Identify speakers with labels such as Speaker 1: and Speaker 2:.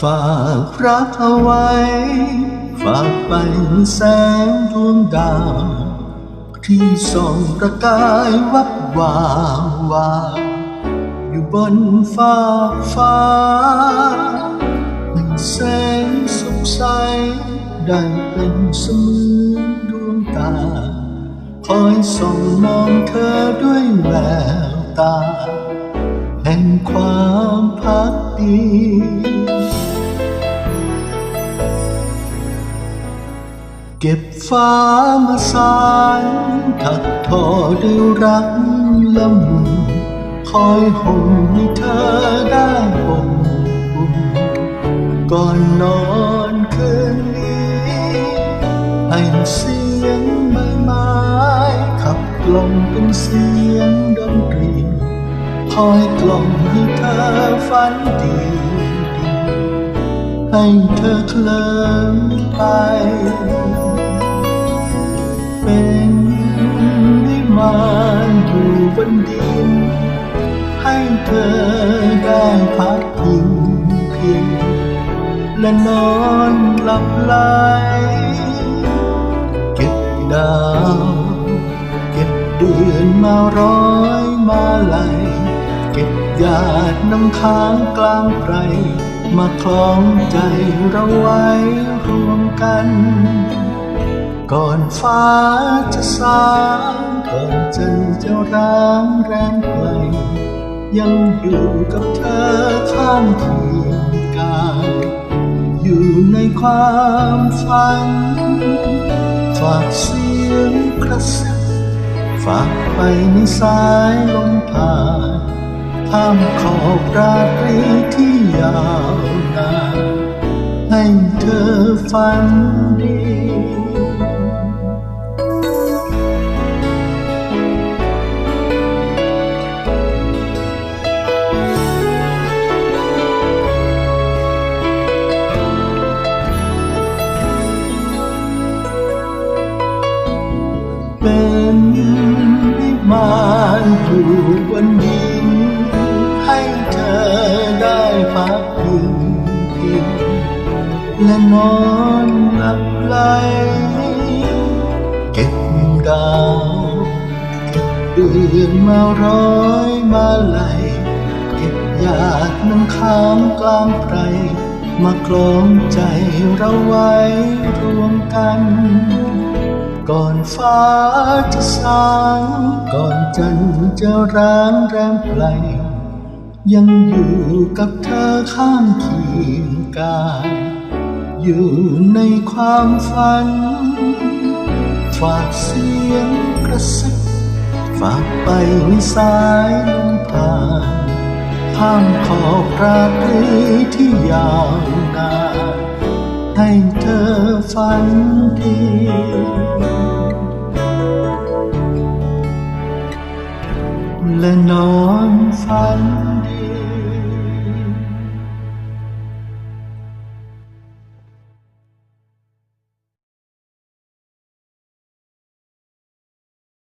Speaker 1: ฝากรักเอาไว้ ฝากไปแสงดวงดาว ที่ส่องประกายวับวาววาวอยู่บนฟ้าฟ้าให้แสงสุขใส ได้เป็นเสมือนดวงตา คอยส่องมองเธอด้วยแววตา แห่งความพักดี เก็บฟ้ามาสารถักทอด้วยรักละมุนคอยห่มให้เธอได้อบอุ่นก่อนนอนคืนนี้ให้เสียงใบไม้ขับกล่อมเป็นเสียงดนตรีคอยกล่อมให้เธอฝันดีให้เธอเคลิ้มไป ให้เธอได้พักพิงเพิงและนอนหลับไหลเก็บดาวเก็บเดือนมาร้อยมาไหลเก็บหยาดน้ำค้างกลางไพรมาคล้องใจเราไว้รวมกัน ก่อนฟ้าจะสางก่อนจันจะร้างแรมไกล ยังอยู่กับเธอข้างเคียงกายอยู่ในความฝัน ฝากเสียงกระซิบฝากไปในสายลมผ่านข้ามขอบราตรีที่ยาวนานให้เธอฝันดี เป็นวิมานอยู่บนดิน ให้เธอได้พักพิงพิงและนอนหลับไหลเก็บดาวเก็บเดือนมาร้อยมาไหลเก็บหยาดน้ำค้างกลางไพรมาคล้องใจเราไว้รวมกัน ก่อนฟ้าจะสางก่อนจันจะร้างแรมไกลยังอยู่กับเธอข้างเคียงกายอยู่ในความฝัน ฝากเสียงกระซิบฝากไปในสายลมผ่านข้ามขอบราตรีที่ยาวนานให้เธอฝันดี และนอนฝันดี